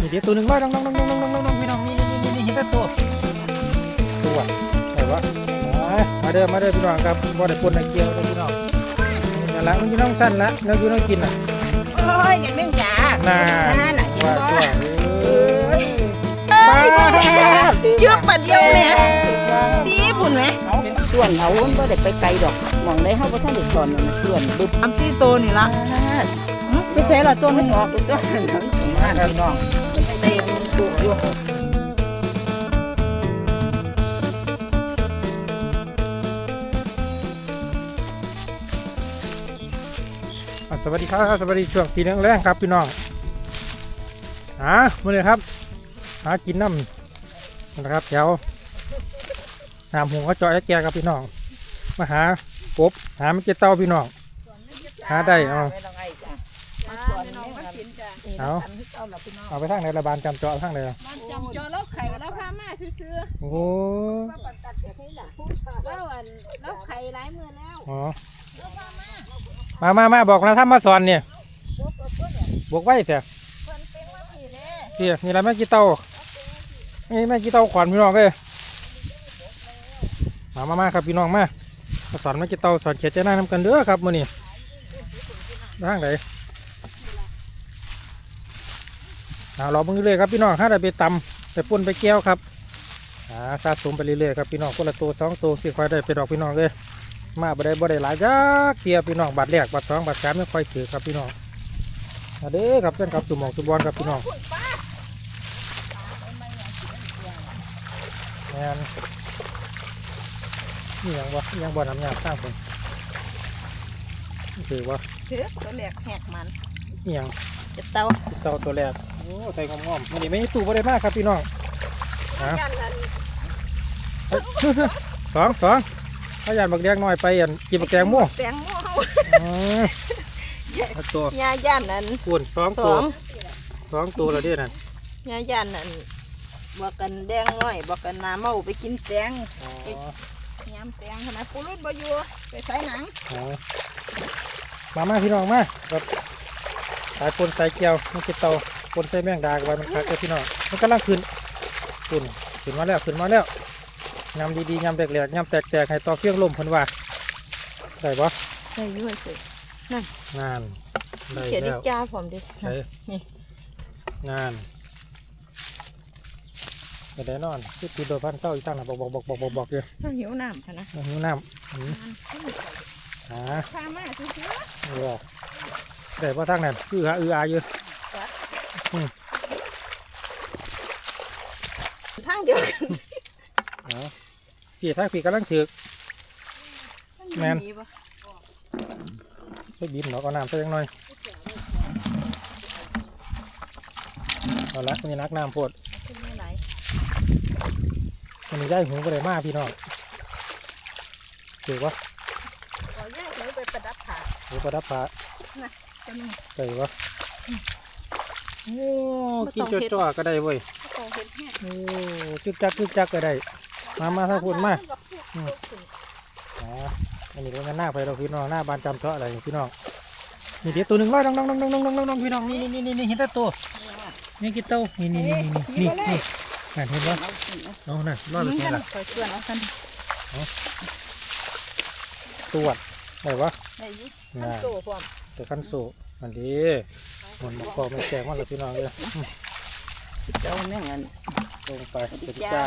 นี่เดี๋ยวตัวหนึ่งว่าน้องน้องน้องน้องน้องน้องน้องพี่น้องนี่นี่นี่นี่เห็นแต่ตัวตัวไหนวะมามาเด้อมาเด้อพี่น้องครับบ่ได้ปนในเกียวนะพี่น้องนี่นั่นละมันอยู่น้องสั้นละเราอยู่น้องกินน่ะโอ้ยอย่างนี้จ้าน่าน่ะว่าตัวเอ้ยบ่เยอกปะเดียวแม่พี่พุ่นแม่ส่วนเขาบ่ได้ไปไกลดอกหมองได้เฮาบ่ทันได้สอนนั่นน่ะส่วนบึบทำที่โตนี่ละไปเสละตัวมันึงออกตัวนั้นทั้งมาพี่น้อง สวัสดีครับ สวัสดีช่วงตีแรงๆครับ พี่น้องหามาเลยครับ หากินน้ำนะครับแถวน้ำหงเขาเจาะไอ้แก่ครับพี่น้อง มาหากบหาไม่เจเต้าพี่น้อง หาได้เอา ไม่ต้องไอ้จ้ะเอาเอาล่ะพี่น้องเอาไปทางไหนระบานจำเจาะทางไหนล่ะจำจอแล้วไข่แล้วพามาซื้อโอ้ๆแล้วอันแล้วไข่หลายมือแล้วอ๋อมามามาบอกนะถ้ามาสอนเนี่ยบอกไว้เถอะเพิ่นเป็นว่าพี่เด้เสียนี่ละแม่กี่เต้านี่แม่กี่เต้าขวัญพี่น้องเลยมามามาครับพี่น้องมามาสอนแม่กี่เต้าสอนเขียนใจหน้าทำกันเด้อครับมื้อนี้ทางไหน เอาเราเบิ่งเรื่อยๆครับพี่น้องถ้าได้ไปตำไปป่นไปแก้วครับอ่าสะสมไปเรื่อยๆครับพี่น้องคนละตัวสองตัวสี่ค่อยได้ไปดอกพี่น้องเลยมาบ่ได้บ่ได้หลายจักเกียพี่น้องบัตรแรกบัตรสองบัตรสามไม่ค่อยถือครับพี่น้องมาเด้อครับเพื่อนครับสุหมองสุบอลครับพี่น้องแมนนี่ยังวะนี่ยังบ่น้ำยาสร้างคนนี่ถือว่าถือตัวแหลกแหกมันนี่ยังจะเตาเต่าตัวแรกโอ้ใส่งอมๆมันนี่ไม่ตู้บ่ได้มากครับพี่น้องฮะยันนั้นเอ้ยสองสองพยานบักแดงน้อยไปอันกินบักแดงมั่วแตงโมเฮาอ๋อเอาตัวยาย่านนั้นคูณสองสตัอวงสองตัวแล้วเด้อนั่นยาย่านนั้นบอกกันแดงน้อยบอกกันน้ำเมาไปกินแตงอ๋อ ยำแตงขนาดปูรุ่นบ่อยู่ไปใส่หนังอ๋อมามาพี่น้องมาแบบสายปนสายเกี่ยวมันจะเตา ปนใส่แมงดากับใบมันคักเลยพี่น้องมันกำลังขึ้นขึ้นขึ้นมาแล้วขึ้นมาแล้วยำดีๆยำแตกๆยำแตกๆให้ต่อเฟี้ยงลมเพิ่นว่าได้ปะใส่ยุ่ยสิงานได้เขียนดิแล้วจ้าผมดิใช่งานไปได้นอนคือตีโดยพันเก้าอีกตั้งนะบอกบอกบอกบอกบอกบอกเลยต้องหิวน้ำค่ะนะหิวน้ำอืมหาพามาซื้อเออได้พอทางนั้นคือหาอืออาอยู่ ทางเดียวกันเอาพี่ทางพี่กำลังถือก แม่นปะไปบีบหนอกเอาน้ำใส่ยังหน่อยเอาละมีนักน้ำโพดเป็นไม่ไหลมันมีได้หูก็เลยมาพี่น้องถือว่าขอแยกหนูไปประดับขาหูประดับผ้าจะมี ใส่วะ โอ้กินจ่อๆก็ได้เว้ยโตเห็ดแห้งโอ้จึกจักจึกจักก็ได้ มามาถ้าพูดมาอ๋ออันนี้ก็หน้าไปเราพี่น้องหน้าบานจำเทาะอะไรนี่พี่น้องนี่เดี๋ยวตัวหนึ่งว่าน้องน้องน้องน้องน้องน้องน้องพี่น้องนี่นี่นี่นี่เห็นแต่ตัวนี่กี่ตัวนี่นี่นี่นี่นี่นี่นั่นเห็นปะเอาน่ะรอดไปไหนล่ะคอยเพื่อนเอากันตรวจได้ปะได้อยิ่น่ะโตพร้อมแต่ขั้นสูอันดี มันมากอมันแจงว่าเราพี่น้องเลยเจ้าแม่งอันลงไปเดี๋ยวจ้า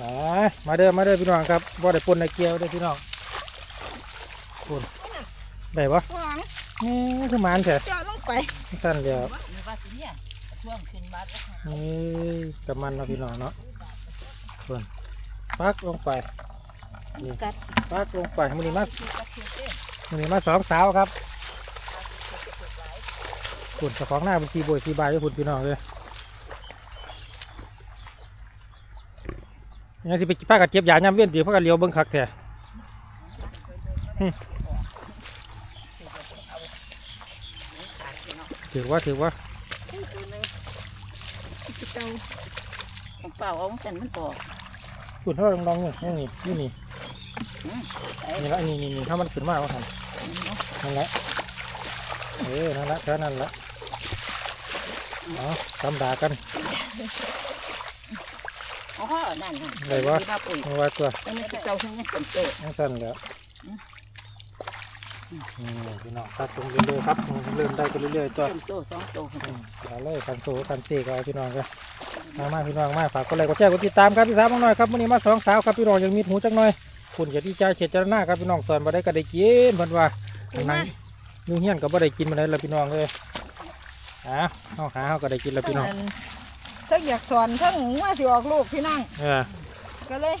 มามาเด้อมาเด้อพี่น้องครับบ่ได้ปนในเกียวเด้อพี่น้องปนได้ปะวางนี่คือหมันแท้เจาะลงไปสั้นเดียวนี่ว่าสิเนี่ยช่วงขึ้นบ้านแล้วนี่กับมันเนาะพี่น้องเนาะปนปักลงไปนี่ปักลงไปมันนี่มามันนี่มาสองสาวครับ ปุ่นเจ้าของหน้าเป็นทีบอยทีบายให้ปุ่นพี่น้องเลยยังสิไปป้ากับเจ็บยาย่ำเวียนตีเพราะกันเลี้ยวเบิ้งคักแท้ถือว่าถือว่าเจ้าของเปล่าเอาของเส้นมันออกขุนเท่าลองๆนี่นี่นี่นี่นี่ละนี่นี่นี่ถ้ามันขึ้นมากว่าทันนั่นแหละเออนั่นแหละแค่นั้นแหละ เอาตำดากันอ๋อนั่นน่ะอะไรวะที่ว่าปุ๋ยมาว่าตัวอันนี้คือเจ้าทั้งนี้เป็นโตยังสั้นแล้วนี่พี่น้องตัดตรงเรื่อยๆครับเริ่มได้กันเรื่อยๆตัวเป็นโซ่สองโตอืมเอาเลยคันโซ่คันเตก็เอาพี่น้องกันมามาพี่น้องมาฝากกดไลค์กดแชร์กดติดตามครับพี่สาวน้องหน่อยครับวันนี้มาสองสาวครับพี่น้องยังมีหูจักหน่อยคุณจะดีใจเฉดจารณาครับพี่น้องสอนมาได้ก็ได้กินเพิ่นว่าอันนั้นอยูเฮียนก็บ่ได้กินมาได้ละพี่น้องเลย อะเอาหาเขาก็ได้กินแล้วพี่น้องถ้าอยากสอนทั้งว่าสิออกลูกพี่น้องเออ ก็เลย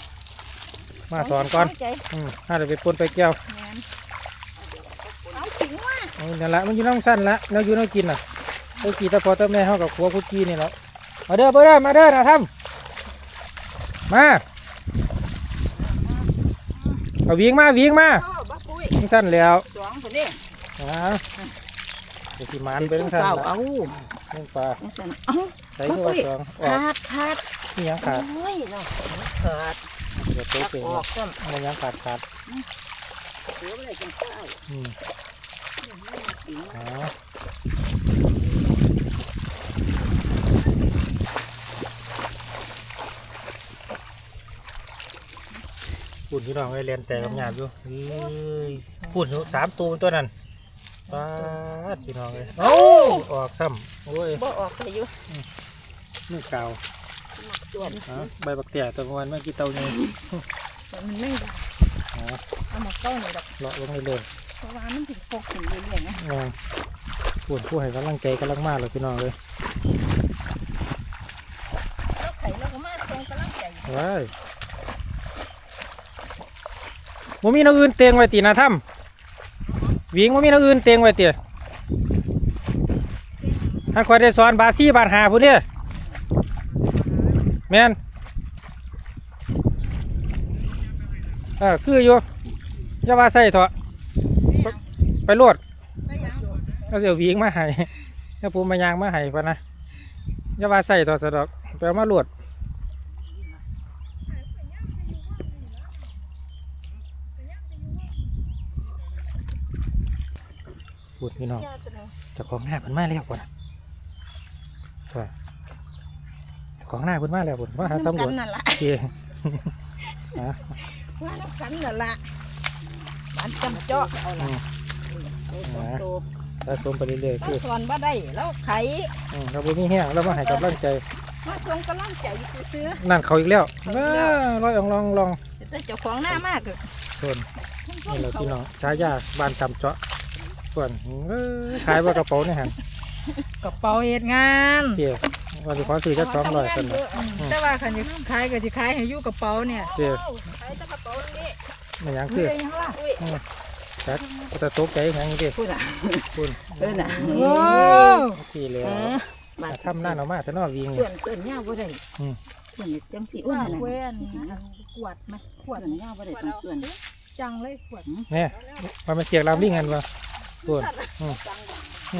มาสอนก่อนตั้งใจอืมถ้าจะไปปนไปแก้วแม่นเอาขิงมาเอานั่นละมันอยู่น้องสั้นละแล้วอยู่น้องกินน่ะไอ้กี่ตะพอตะแม่เขากับครัวคุกกี้นี่แหละมาเด้อมาเด้อมาเด้อนะทำมาเอาวิ่งมาวิ่งมาอ้าวบ้าปุ้ยทั้งสั้นแล้วสองคนนี้อ่าเดี๋ยวสิมานไปทั้งสั้นเก้าละเอาเล่นปลาจังซั่นเอ้าใส่ตัวสองออกขาดขาดนี่ยังขาดโอ้ยเนาะขาดเดี๋ยวโต๊ะตักเก่งออกก่อนมันยังขาดขาดเดี๋ยวอะไรจังเก้าอืมอ๋อปุ่นพี่น้องไอ้เรียนแต่กับหยาบอยู่เฮ้ยปุ่นอยู่สามตัวตัวนั้น ปลาดพี่น้องเลยเอ้าออกซ้ำโอ้ยบ่ออกไปอยู่นี่เก่าส่วนอ๋อใบบักเตี่ยตัวเมื่อวันเมื่อกี้เตาเนี่ยแต่มันไม่ได้อ๋อเอามาเก้าหน่อยดอกเลาะลงไปเลยเพราะว่ามันถึงปกถึงเรื่อยๆนะงงปุ่นผู้ให้กำลังใจกำลังมากเลยพี่น้องเลยแล้วไข่เราก็มาตรงกำลังใจว้ายบ่มีนกอื่นเตียงไว้ตีนะถ้ำ วิ่งบ่มีนกอื่นเตียงไว้เตี๋ยถ้าคอยได้สอนบาซี่บาทหาผู้เนี่ยแมนเออคืออยู่อย่าว่าใส่เถอะไปโลดได้ยังก็เดี๋ยววิ่งมาให้ถ้าปูมายางมาให้ปะนะอย่าว่าใส่เถอะสะดอกไปเอามาโลด ดพี่น้องยาจะหนึ่งเจ้าของหน้าเพิ่นมาแล้วก่อนว่าเจ้าของหน้าเพิ่นมาแล้วเพิ่นมาหาตำรกัวจนนั่นล่ะโอเคอะว่าน้ำกันนั่นล่ะบ้านจำเจาะเอาละสองโตถ้าชมไปเรื่อยๆเราคือสอนบ่ได้แล้วไข่อืมเราบ่มีแห้งเรามาให้กำลังใจมาตรงกำลังใจซื้อนั่นเขาอีกแล้วว้าลอยลองลองลองๆแต่เจ้าของหน้ามากก็ส่วนนี่แหละพี่น้องชายาบ้านจำเจาะ ส่วนเอ้ยขายว่ากระเป๋าเนี่ยฮะกระเป๋าเฮ็ดงานเกี่ยว่าสิขอซื้อจักสองร้อยกันนะแต่ว่าคันจะขายก็สิขายให้อยู่กระเป๋าเนี่ยเกี่ยไข่ตะกระเป๋านี่มันหยังเฮ้คือยยังล่ะจักก็จะตกใจหยังนี่ดิพูดอะคุณเออน่ะโอ้ที่แล้วเออบาดทำหน้าหนอมาแต่นอวิ่งส่วนส่วนยาวบ่ได้อืมส่วนจังสิอ้วนว่าน่ะเว้นขวดไหมขวส่วดนยาวบ่ได้ต้องส่วนจังเลยขวดเนี่ยมันมาเสียกลามลิงกันวะ ปวด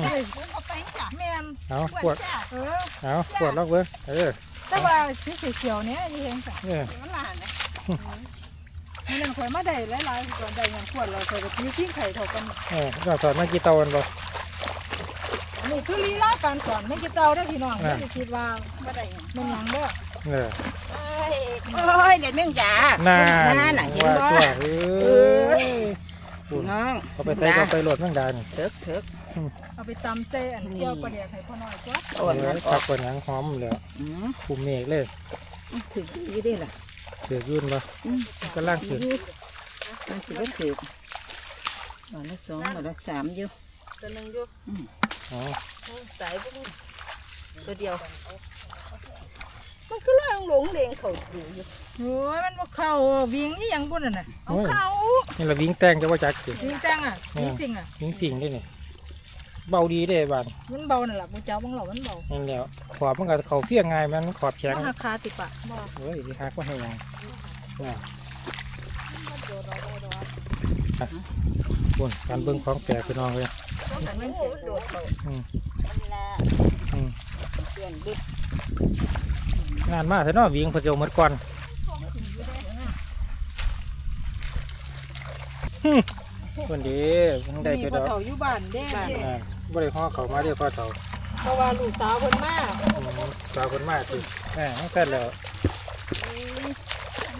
เอ้ยเอาไปจ้ะแม่นเอาปปววดดจ้ะเออเอาปวดล็อกเว้ยเออแต่ว่าสีเขียวๆเนี่ยนี่เห็นจ้ะเนี่ยมันหลานนะนี่นั่นข่อยมาได้หลายๆก่อนได้เงินขวดเราข่อยก็มีกิ้งไข่เท่ากันเออเราสอนมากี่เตาวันบ่นี่คือลีลาการสอนไม่กี่เตาได้อพี่น้องไม่ได้คิดว่าบ่ได้หยังมันหยังเด้อเออเอ้ยโอ้ยเด็ดแม่งจ๋าน่านั่นน่ะเห็นว่าบ่ตัวเออ ปุ่นน้องเอาไปใส่ก็ไปโหลดแม่งดานี่เถิกเถิกเอาไปตำเส้นเกี่ยวประเดี๋ยวให้พ่อน้อยจ้ะอ่อนเอมัอนอตัอกกกว่าหนังหอมแล้วอืมคุมเมฆเลยถึงอยู่ได้ล่ะเสือกยุ่นบ่อืมก็ล่างเสือกมันสิบ่ถึกวันละสองวันละสามอยู่ตัวหนึงอยู่อ๋อ สายบ่มีตัวเดียว มันก็ล่างหลงเลงเขาอยู่อยู่โอ้ยมันบ่เข้าวิ่งนี่ยังบุ่นน่ะเอาเขานี่ละวิ่งแตงจะว่าจักสิวิ่งแตงอะวิ่งสิ่งอะวิ่งสิ่งได้นี่เบาดีเด้บ้านมันเบาน่ะล่ะบ่เจ้าบังเหล่ามันเบานั่นแหล้วขอบมันก็เขาเฟี้ยงง่ายมันขอบแข็งมันหักคาติดปะบ่เฮ้ยสิหักว่าให้หยังน่ะอะปุ่นการเบิ่งของแปลกพี่น้องเลยมันไม่โดดเขาอืมมันละอืมเพื่อนบิ๊ก งานมาเถอะเนาะวิ่งเพิ่นจะเอาหมดก่อนฮึคนดียังได้นี่ไปพดออกเฒ่าอยู่บ้านเด้อ่าบ่ได้ห่อเขามาเด้อพ่อเฒ่าเพราะว่าลูกสาวเพิ่นมาสาวคนมากสิแหมตั้งแต่แล้ว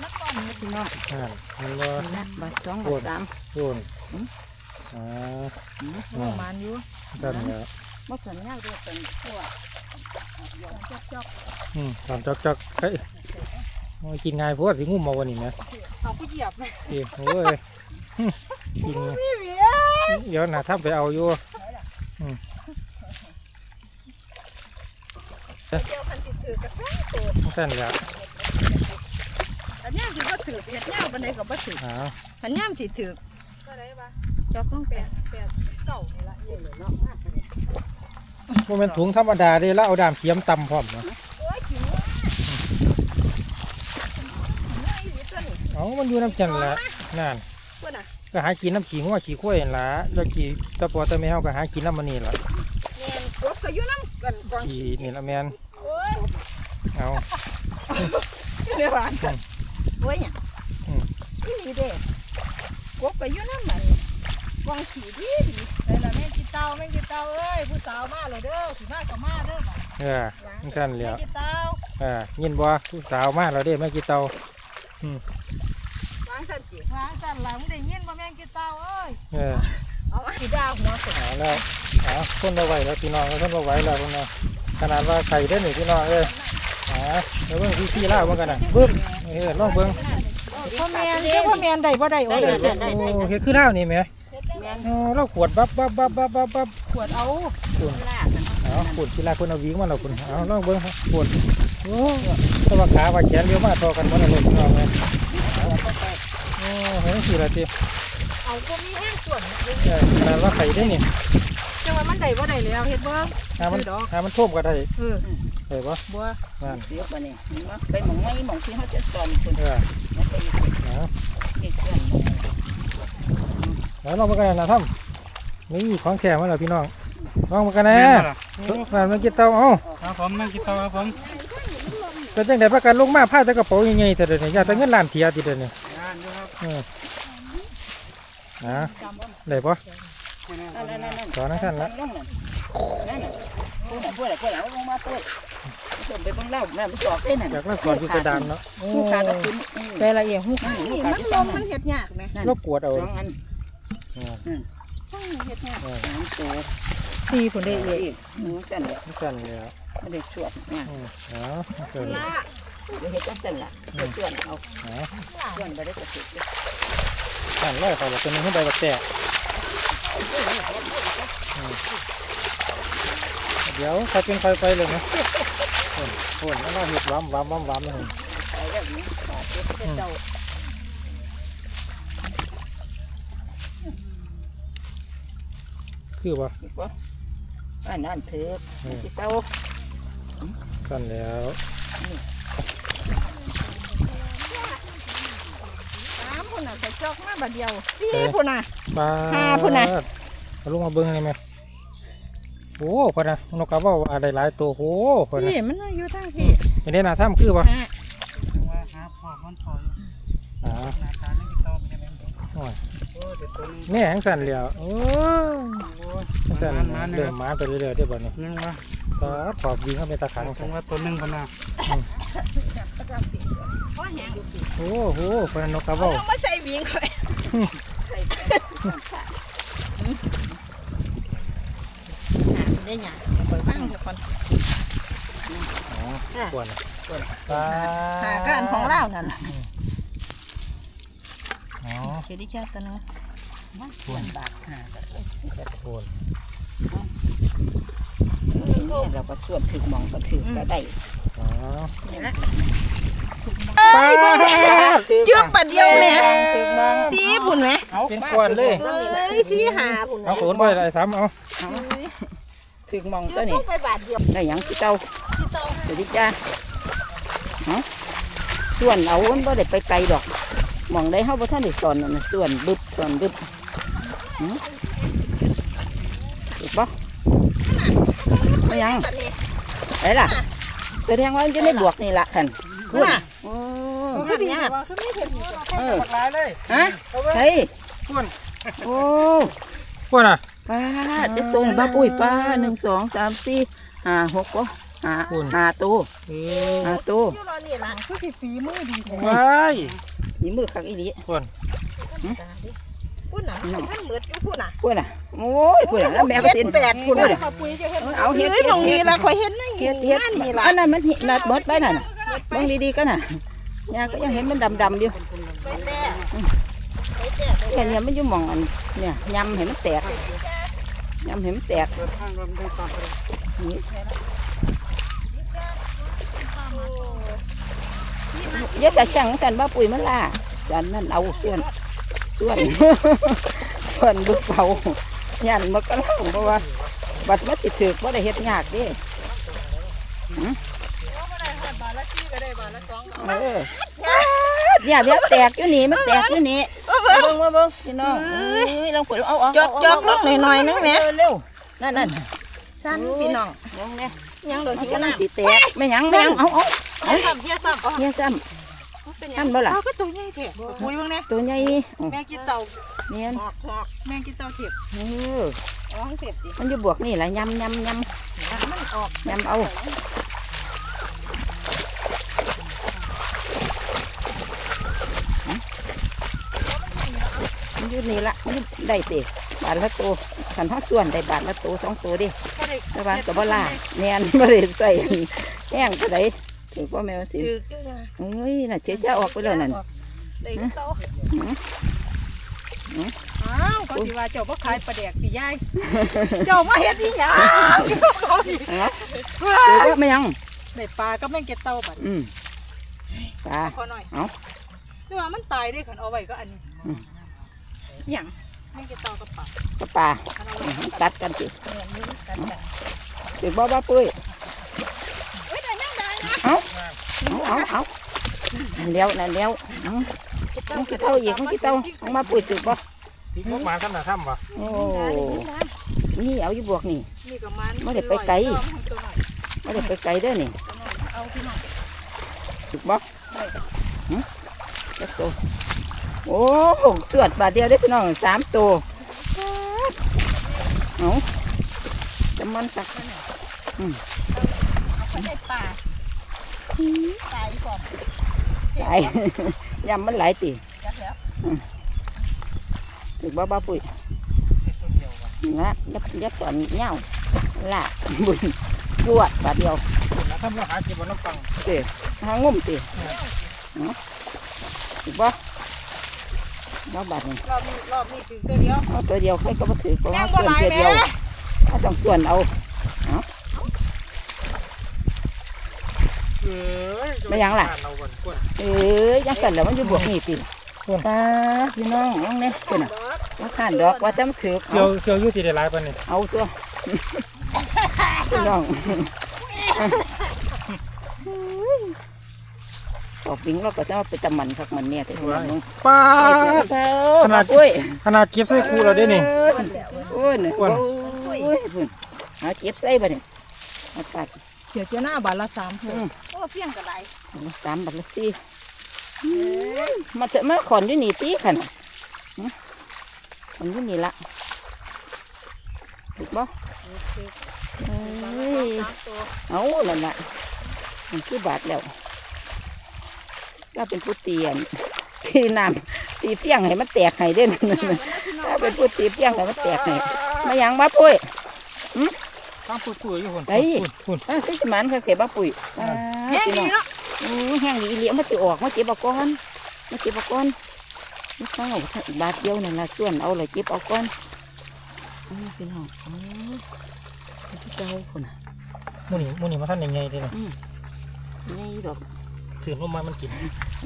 นักก่อนมาสิพี่น้องอ่ามันว่านี่นะบาทสองบาทสามส่วนอ่าประมาณอยู่ ตั้งแล้วมาส่วนยากด้วยเป็นตัว อืมตามจอกจอกเฮ้ยโอ้ยกินง่ายโพวดสิงุ่มมาวันนี้นะเอาผู้เหยียบไหมเอ้ยโอ้ยหึกินพี่เมียเดี๋ยวนะถ้าไปเอาอยู่เดียวพันสิถือกระแทกตัวตั้งแล้วอันนี้สิบ่ถือเฮ็ดยาวปานใดก็บ่ถืออ้าวอันนี้สิถือก็ได้ปะจอกลงแปไปดแปดเก่านี่ละเย็นเลยเนาะ บ่แมันถุงธรรมดาเด้แล้วเอาดามเทียมตำพร้อมนะเอามันอยู่น้ำจันละนั่นก็หากินน้ำขี้งัวขี้ข้วยนั่นละแล้วขี้ตะปอตะแมวก็หากินน้ำมันนี่ล่ะกบก็อยู่นำกันกองขี้นี่ละแมนโอ้ยเอาแม่ว่ากันโอ้ยหยังอืมอีหลีเด้กบก็อยู่น้ำมันกองขี้ดีดีแต่ละแม่ ตาแม่งกินเตาเอ้ยผู้สาวมาเลยเด้อสิมาก็มาเด้อบ่เออมันสั่นแล้แม่วงกินเตาเออยินบ่ผู้สาวมาแล้วเด้แม่กี่เตาวางซั่นสิวางจันหลังได้ยินบ่แม่งกินเตาเอ้ยเออเอามาสิดาหัวสเอาแล้วเอาคนมาไหวแล้วพี่น้องคนมาไหวแล้วคนน่ะขนาดว่าไข่ได้หนึ่งพี่น้องเอ้ยอ่าแล้วเบิ่งพี่พี่ล่าเบิ่งกันน่ะบึ้มเออลองเบิ่งพ่อแม่นเจ้าพ่อแม่นได้บ่ได้โอ้ได้ยได้ได้ได้โอ้เฮ็ดคือเล่านี่แหมแม่นโอ้เราขวดบับบับบับบับบับบับขวดเอาลากกันเอาขวดพี่ล่าเพิ่นเอาวิ่งมาแล้วคุณเอาลองเบิ่งครับขวดโอ้แตว่าขาว่าแขนเลี้ยวมาต่อกันบ่ได้เลยพี่น้องเอ้ยโอ้เห็นสิล่ะติเอาก็มีแห้งส่วนเออขนาดว่าไข่ได้นี่จังว่ามันได้บ่ได้แล้วเฮ็ดเบิ่งหามันหามันท่วมก็ได้เออได้บ่บ่นั่นเดี๋ยวไปนี่เห็นไหมไปหมองไม้หมองที่เขาจะสอนคนเออมันไปอีกเอาอีกเพื่อน แล้วลองมากันนะท่อมนี่ของแข็งมาแล้วพี่น้องลองมากันนะมาเมื่อกี้เตาเอ้าครับผมนั่งกินข้าวครับผมเป็นจังไดประกันลงมาผ้าแต่กระเป๋าใหญ่ๆแต่เดี๋ยวนี้อยากแต่เงินล้านเทียติเดี๋ยวนี้งานอยู่ครับเออนะได้ปะนั่นนั่นนั่นสอนนั่นละนั่นนั่นนั่นพูดพูดพูดแล้วลงมาพูดส่งไปบังเล่าแม่มันสอบได้นั่นอยากเล่าก่อนพิสดารเนาะโอ้ผู้ขาดคุณได้ละเอียดฮู้นี่มันลมมันเฮ็ดยากแหมเราปวดเอาสองอัน ต้องเฮ็ดยากสามตัวสี่ผลได้เด็เอียดกหนูจันเลยไม่กันเลยอะไม่ได้ชวดเนี่ยอืมเนาะเกิดละเดี๋ยวเฮ็ดจันละเดี๋ยวชวนเอาเนาะชวนไปได้กระสุนสั่นร้อยเขาบอกเป็นขึ้นไปแบบแตกเดี๋ยวใครเป็นใครไปเลยนะโอนโอนแล้วเราเห็ดว้ำว้ำว้ำว้ำเลยไปแล้วนี่บาดเจ็บเจ้า คือว่าอีกว่าอันนั้นเถิดที่เต้ากันแล้วสามพุ่นน่ะใส่จอกมาบัดเดียวสี่พุ่นน่ะปลาหาพุ่นน่ะเอาลงมาเบิ้งได้ไหมโอ้พอนะนกกระเว่าว่าได้หลายตัวโอ้พอนะพี่มันอยู่ทางพี่เห็นได้หน้าถ้ำคือปะฮะว่าหาพ่อมันถอยอ่าหน้าตานั่งกินข้าวเป็นยังไงโอ้ยโอ้เดี๋ยวตัวนี้แม่หังสั่นแล้วโอ้ยโอ้ยหังสั่นมันมันเริ่เนี่ยมมาไปเรื่อยๆได้บ่เนี่ยยังวะปลาขอบยิงเข้าไปตะขังผมว่าตัวหนึ่งคนน่ะพ่อแหงโอ้โหพอนะนกกระเอาเว่าลงมาใส่วิ่งค่อยได้หยังปล่อยบ้างเดี๋ยวก่อนปวดนะปลาหากันของเล่านั่นน่ะอ๋อเสียดิแค่ตัวนึง ชวนบาดหาปวดเราก็ชวนถึงมองก็ถึงก็ได้อ๋อนี่ละเอ้ยบ่เจือบปัดเดียวแหม่ถึงมองสีพุ่นแหมเป็นก้อนเลยเอ้ยสีหาพุ่นแหมเอาโขนไปไอ้ซ้ำเอาถึงมองเจืตัอวบนี้ลงไปบาทเดียวได้ยังที่เต้าที่เตาเดี๋ยวดิจ้าเนาะส่วนเอามันบ่ได้ไปไกลดอกมองได้เฮาบ่ทันได้สอนนั่นน่ะส่วนบึบส่วนบึบหือ ถูกปะไม่ยังปัดนี้ไอ้ล่ะแสดงว่ามันจะได้บวกนี่ละคันพูดน่ะโอ้คือดีฮะเออหลายเลยฮะเฮ้ยปวดโอ้ปวดอะป้าเด็ดตัวนี่บ้าปุ้ยป้าหนึ่งสองสามสี่หาหกบ่หาคุณหาตัวเออหาตัวอยู่รอนี่ล่ะคือสิฝีมือดีแท้ว้ายนี่มือขักอีหลีส่วน พูดน่ะมันเหมือนอยู่พูดน่ะพูดน่ะโอ้ยพูดน่ะแล้วแม่ก็เจ็ติดนแปดพูดพูดน่ะน่ะข้าวปุ้ยจะเฮ็ดเอาเฮ็ดเฮ้ยตรงนี้ล่ะข่อยเห็นนั่นเฮ็ดเฮ็ดนี่ล่ะอันนั้นมันนัดเบิดไปนั่นน่ะเบิ่งดีๆกันน่ะยาก็ยังเห็นมันดำๆอยู่ไปแต่ไปแต่แค่เนี้มันอยู่หม่องอันเนี่ยยำเห็นมันแตกยำเห็นมันแตกเปิดข้างรถได้ตามไปเลยนี่เยอะแต่ช่างสันว่าปุ๋ยมันล่าจันนั่นเอาส่วน ส่วน ส่วนบุกเผายันมันก็เล่าเพราะว่า บัดมาติดถือกว่าได้เฮ็ดยากเดิเออเนี่ยเบี้ยแตกอยู่นี่มันแตกอยู่นี่เบิ่งมาเบิ่งพี่น้องเอ้ยลองปุ๋ยเอาเอาจอกจอกลงหน่อยๆนึงแหมเร็วๆนั่นนั่นสั้นพี่น้องลงเนี่ยยังโดนมันที่ก็กันนั่น่ะงติแตกไม่หยังไม่หยังเอาเอาเฮียซ้ำเฮียซ้ำเฮียซ้ เป็นำยันั่งนบ่ล่ะ เอาก็ตัวใหญ่แท้ปุ้ยเบิ่งแน่ตัวใหญ่อ๋อแมงกินเต่าเนียนหอกหอกแมงกินเต่าเทียบเอออ๋อเสร็จดิมันอยู่บวกนี่แหละยำยำยมันออกำยำเอามันอยู่นี่ละมันอยู่ได้ติบาทละตัวขันห้าส่วนได้บาทละตัวสองตัวดิ ก็ได้แต่ว่ากับบ่ล่าเนียนบ่ได้ใส่แห้งก็ได้ ถือว่าแมวสิถือก็ได้เอ้ยน่ะเจ๊จะออกไปแล้วนั่นได้โตอ้าวก็สิว่าเจ้าบ่ขายปลาแดกสิยายเจ้ามาเฮ็ดอีหยังเขาสิเอ้าถือว่าไม่ยังได้ปลาก็แมงกินเต่าบัดอืมปลาขอหน่อยเอ้าแต่ว่ามันตายได้คันเอาไว้ก็อันนี้หยังแมงกินเต่ากับปลาปลาปลาอันเอาอืไว้มตัดกันสิเนี่ยมีกันกันถือบ่บ่ปุ้ย เฮ้ยได้ยังได้นะ เอา เอาเอานั่นแล้วนั่นแล้วเอามันกี่เต้าอีกมันกี่เต้าเอามาปุ๋ยตึกบ่ทิ้งพวกมาซ้ำหน้าซ้ำวะโอ้นี่เอาอยู่บวกนี่นี่ก็มันบ่ได้ไปไกลไม่ได้ไปไกลเด้อนี่เอาพี่น้องตึกบ่หึจักตัวโอ้ตรวจบาทเดียวได้พี่น้องสามตัวเอาจะมันสักอืมเขาได้ป่า ตายก่อนตายยำมันหลายตีจักแล้วตึกบ่บ้าปุ๋ยนะยับยับสอนเงาละบุญตรวจบาทเดียวแล้วทำเราหากินบนน้ำฟังตีหางุ่มตีถูกปะบ้าบาทนี่รอบนี้รอบนี้ถึงตัวเดียวเอาตัวเดียวใครก็มาถือเพราะแมว่างบ่ส่วนหลายตัวแม่เดียวถ้าต้องส่วนเอา เอ้ย ไม่ยังล่ะเราบนก้นเอ้ยยังสั่นแล้วมันอยู่บวกนี่ตีส่วนตาพี่น้องน้องเนี่ยเป็นอะว่าข้านดอกว่าจำถือเสียวเสียวอยู่ที่ได้หลายปานนี้เอาตัวพี่น้องออกวิ่งเราก็จะมาไปตำมันคักมันเนี่ยที่หัวน้องป้าเท้าขนาดกุ้ยขนาดเก็บใส่คูเราได้นี่โอ้ยเนี่ยอ้วนโอ้ยพุ่นเอาเจ็บใส่บ่เนี่ยเอาตัด เสียเจ้าหน้าบาทละสามเท่าอืมโอ้เพียงกับไรเอาสามบัตรละสี่อืมมาเถอะมาขอนอยู่นี่ตีขันอืมขอนอยู่นี่ละถูกบ่เอ้ยสามตัวเอานั่นละมันคือบาทแล้วถ้าเป็นผู้เตียนตีน้ำตีเพียงให้มันแตกให้เด่นถ้าเป็นผู้ตีเพียงให้มันแตกให้มาหยังมาปุ้ย ตั้งปุ๋ยๆอยู่คนไอ้ฝุ่นอ่าคือสมานเขาเก็บมาปุ๋ยอ่าแห้งพี่ดีน้องเนาะอืมแห้งดีเหลี้ยมาจะออกมาเก็บเอาก้อนมาเก็บเอาก้อนนี่ต้องเอาบาทเดียวนั่นละส่วนเอาเลยเก็บเอาก้อนอืมพี่น้องโอ้ยที่เจ้าคนน่ะหมูนี่หมูนี่มาท่านยังไงดีนะนี่ดอกถือลมมามันกิน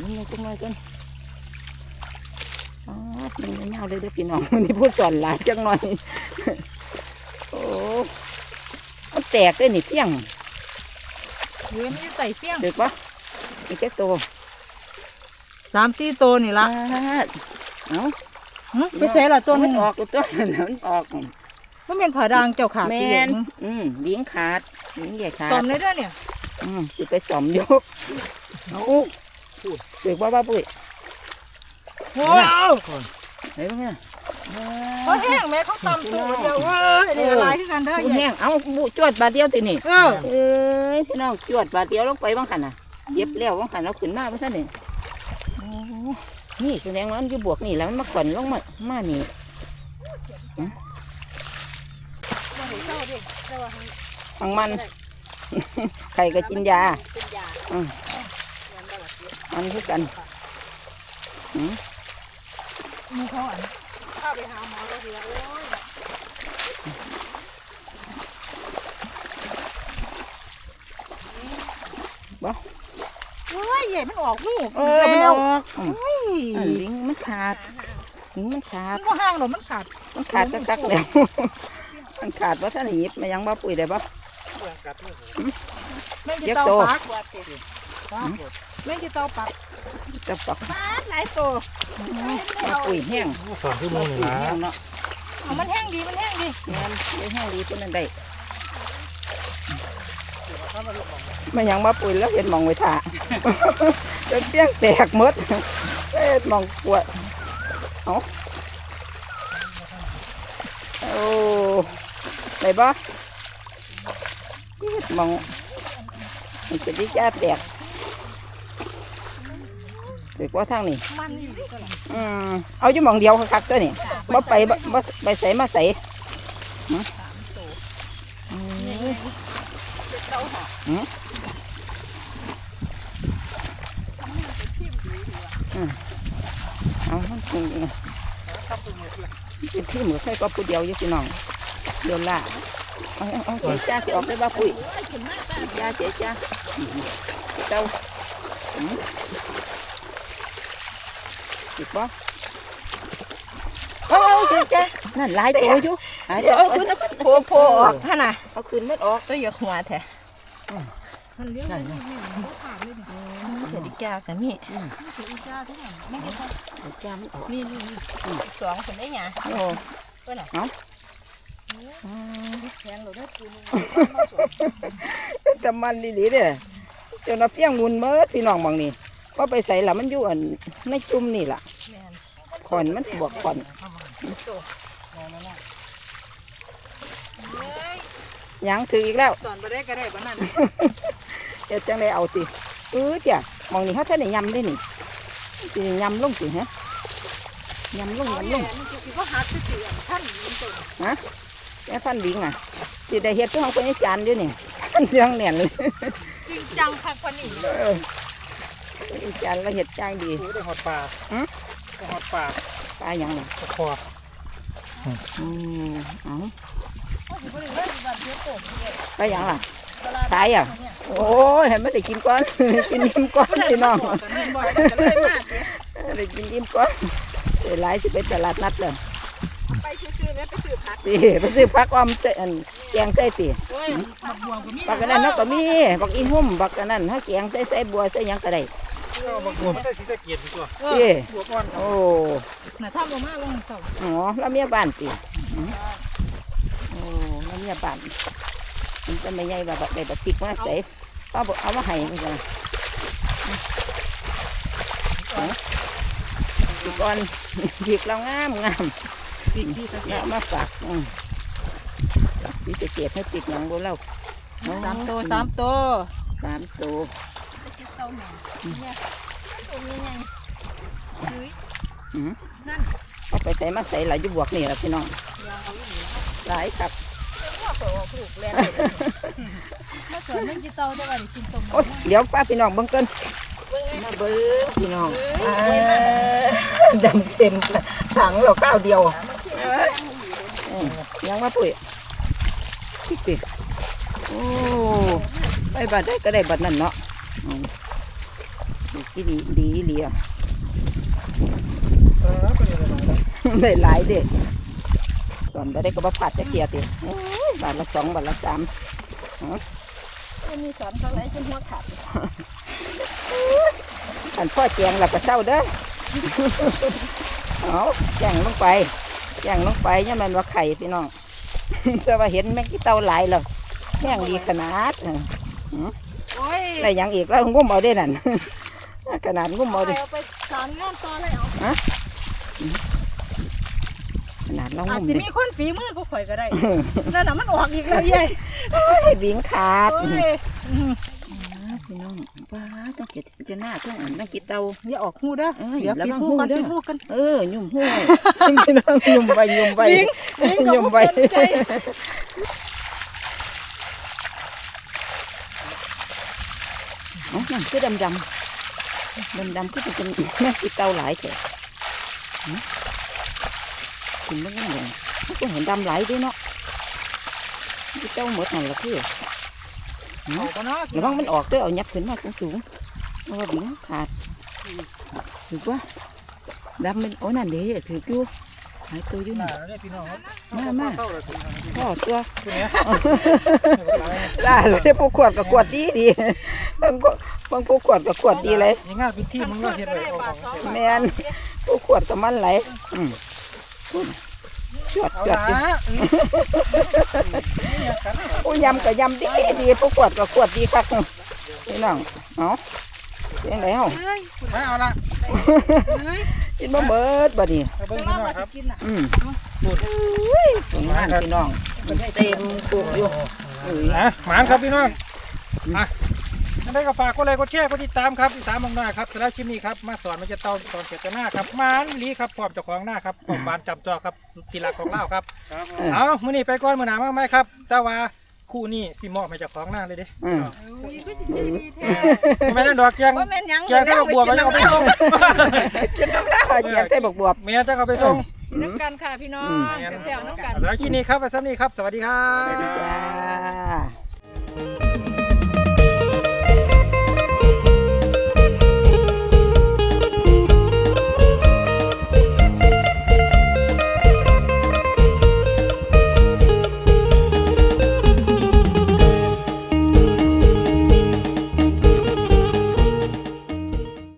นี่ไงจังเลยกันอ๋อมันเงาเลยเด้อพี่น้องนี่พูดสอนหลายจังหน่อยโอ้มัน แตกเลยนี่เพียงเว้ยมันจะใส่เฟี้ยงเด็กปะอีกแค่ตัวสามสี่ตัวนี่ละปาดเอ้าหึไปใส่ละตัวหนึมันงออกกูตัวนั้นน่ะมันออกมันเป็นผาดางเจ้าขาแมตีเองนอืมลิงขาดลิงใหญ่ขาตอดมเลยเด้อเนี่ยอืมสิไปสอมอยกเอาเด็กว่าบ้าปุ้ยโอ้ยเอาเฮ้ยบ้างเนี่ย เขาแห้งแม่เขาตำตัวเดียวเว้ยนี่ละลายคือกันเด้อผู้ใหญ่แห้งเอาบุจวดบาทเดียวตินี่เออเอ้ยพี่น้องจวดบาทเดียวลงไปบ้างขันน่ะเย็บแล้วบ้างขันเราขึ้นมาบ้างท่านนี่โอ้นี่แสดงว่ามันอยู่บวกนี่แล้วมันมาก่อนลงมามานี่ของมันไข่ก็กินยาอืมมันคือกันมีเขาอันข้า ไปหาหมอแล้วเดียวโอ้ยโอ้ยใหญ่มันออกลูกเออมันแล้วออกอืมโอ้ยอันลิงมันขาดลิงมันขาดมันก็ห่างหรอกมันขาดมันขาดกักๆแล้ว มันขาดว่าท่านหยิบมายังบ่ปุ๋ยได้บ่แม่งจะเย็บเตาโต ปักแม่งจะเตาปักจะปักปาดหลายตัว มาปุ๋ยแห้งสองชั่วโมมางนี่ปุ๋ยนะแห้งเนาะเอามันแห้งดีมันแห้งดีแม่นปุ๋ยแห้งดีตัวนั้นได้มายังมาปุ๋ยแล้วเห็นหมองไว้ท่าจนเปี้ยงแตกหมดเอ็ดหมองปวดเอาโอ้ได้บ่เอ็ดหมองมันจะดิจ้าแตก เด็กว่าทางนี้มันนี่ก็หรออืมเอาอยู่หมองเดียวคักๆตัวนี่บ่ไปบ่บ่ไปใส่มาใส่หืมอืมหืมอืมเอามันเป็นเป็นที่หมูใส่ก็ผู้เดียวอยู่พี่น้องเดี๋ยวละเอาเอาเอาเจ๊จ้าสิออกได้บ้าปุ้ยเจ๊จ้าเจ๊จ้าอืมเจ้า หืมจิบบ่โอ้ยเจ๊เจ๊นั่นหลายตัวอยู่หลายเดี๋ยวตัวเอาขึ้นเอาขึ้นโผล่โผล่ออกฮะน่ะเอาคืนมันออกตัวอย่าหัวแท้มันเลี้ยงเลยนี่มันขาดเลยนี่เดี๋ยวดิจ้ากันนี่มันถืออีจ้าทุกอย่างมันก็ต้องเอาจ้ามันออกนี่นี่นี่สองคนได้หยังโอ้เพิ่นน่ะแทงเราได้ปูนึงแต่มันดีๆเด้อจนเราเพียงมุนเมิดพี่น้องบางนี่พอไปใส่ละมันอยู่อันในจุ่มนี่ล่ะ แม่นขอนมันบวกขอนเฮ้ยหยังถืออีกแล้วสอนไปได้ก็ได้บ้านั่นเดี๋ยวจังได้เอาสิเออจ้ะมองนี่เขาท่านได้ยำได้นี่สิยำลงสิฮะยำลงเอายำลแย่งมันจะคิดว่าหักจะเสียท่านมันตัวแม่พันดิงอะสิได้เฮ็ดเพื่อของคนอีสานอยู่นี่พันเรื่องแน่นเลยจริงจังคักกว่านี้เออคนอีสานเราเฮ็ดจ้างดีดูได้หอดปลา หืมได้หอดปลาปลาหยังล่ะตะคออืมเอ๋อเขาถือว่าเรื่องแบบเยอะโตปลาหยังล่ะขายอะ โอ้ยให้มันได้กินก่อน กินอิ่มก่อนพี่น้องกันนี่บ่อยกันเลยมาเจ๊ได้กินอิ่มก่อนเดี๋ยวหลายสิไปตลาดนัดเลยไปซื้อๆแล้วไปซื้อผักสิไปซื้อผักอ้อมใส่อันแกงใส่สิโอ้ยบักบัวก็มีบักอันนั้นเนาะก็มีบักอีหุ่มบักอันนั้นถ้าแกงใส่ใส่บัวใส่หยังก็ได้ เอาบักบัวมันได้สีตะเกียบตัวเอสิอบัวก่อนโอ้น่ะทำลงมาลงเสาอ๋อแล้วเมียบ้านสิอืมโอ้แล้วเมียบ้านมันจะไม่ใหญ่แบบบักได้บักพริกมาใส่เอาบ่เอามาให้มันจ้ะพริกอ่อนพริกเรางามงามที่ที่ตะเกียเอาบมาฝากอืมพี่จะเก็บให้ปิดหยังบนเล่าสามตัวสามตัวสามตัว เต้าแม่เนี่ยตัวนี้ไงอืมเอาไปใส่มาใส่หลายยุบวกนี่แหละพี่น้องหลายครับพ่อเปิดออกลูกแล่นมาสอนไม่กี่เตาได้ว่าได้กินต้มโอ้ยเดี๋ยวป้าพี่น้องเบิ่งเกินมาเบิ่งพี่น้องอ่าดำเต็มถังเราก้าวเดียวเอ้ยยังมาปุ๋ยสิปิโอ้ไปบัดได้ก็ได้บัดนั่นเนาะ อืมดีดีดีเหลียเออก็ได้เลยนะได้หลายเด็กส่วนไปได้ก็มาผัดจะเกียติโอ้ยบาทละสองบาทละสามมีสอนเขาไหลจนหัวขาดอันพ่อแจงหลับกระเช้าเด้อเอาแจงลงไปแจงลงไปเนี่ยมันว่าไข่พี่น้องแต่ว่าเห็นแม่งที่เตาหลายแล้วแม่งดีขนาดเออโอ้ยได้หยังอีกแล้วงุ้มเอาได้นั่น ขนาดงุ้มเอาดิเอาไปสามงานต่อเลยเอาอนาดเราอาจงุ่มจะเลยมีคนฝีมือก็ข่อยก็ได้ นั่นน่ะมันออกอีกแล้วยายวิ่งขาดโอ้ยพี่น้องว้าต้องเก็บจะหน้าต้องอันต้องกินเตา อย่าออกหูเด้อเอ้ยเดี๋ยวระปิดวังหูหูกันเด้อ ปิดหูกันเออยุ่มห้วยพี่น้องยุ่มไปยุ่มไปวิ่งวิ่งกับยุ่มบ่ไปเปิดใจอ๋อนั่นคือดำดำ ดำดำๆคือเป็นแม่กินเตาหลายแฉะกินไม่ได้เลยมันก็เห็นดำหลายด้วยเนาะกินเตาหมดนั่นละคือเอาก็เนาะระวังมันออกเด้วยเอายับขึ้นมาสูงๆเพราะว่าบิ่งขาดถือว่าดำมันโอ้นั่นเด้ถืออยู่หายตัวอยู่น่านี่แล้วเนี่ยพี่น้องครับมามาเข้าเลยพี่น้องพ่อตัวตัวเนี้ยได้เลยเด้ผู้ขวดกับขวดดีดีบางก็ บางผู้ขวดกับขวดดีเลยยังงานเป็นที่มึงเนาะเฮ็ดไว้เอาของแม่นผู้ขวดกับมันไหลอืมพูดจวดเอาจวดละอยู่ผู้ยำกับยำดีดีผู้ขวดกับขวดดีคักพี่น้องเอาเป็นไรเฮาเฮ้ยมาเอาละเฮ้ยกินบ่เบิดบัดนี้เอาเบิ่งจะพี่เล่าน้องว่าคจะรับกินน่ะอืมผลงานพี่น้องเต็มตุกอยู่เอ้ยนะหมานครับพี่น้องอะ นั่นได้ก็ฝากกดไลค์กดแชร์กดติดตามครับติดตามมองหน้าครับสำหรับคลิปนี้ครับมาสอนมันจะเตาสอนเกียรติหน้าครับหมานลีครับพร้อมเจ้าของหน้าครับของบานจับจอครับสุดที่รักของเล่าครับครับผมเอามื้อนี้ไปก่อนมื้อหน้ามาไหมครับแต่ว่าคู่นี้สิเหมาะมาจากของหน้าเลยเด้อืมอุ้ยพี่สิใจดีแท้ไม่นั่นดอกแกงว่าแม่นหยังแกงก็บวบไปเอาไปส่งกินน้ำลายเจียงใส่บกบวบเมียจะเอาไปส่งน้ำกันค่ะพี่น้องอืมแซ่บๆน้ำกันสำหรับคลิปนี้ครับไว้ซ้ำนี้ครับ สวัสดีครับ จ้า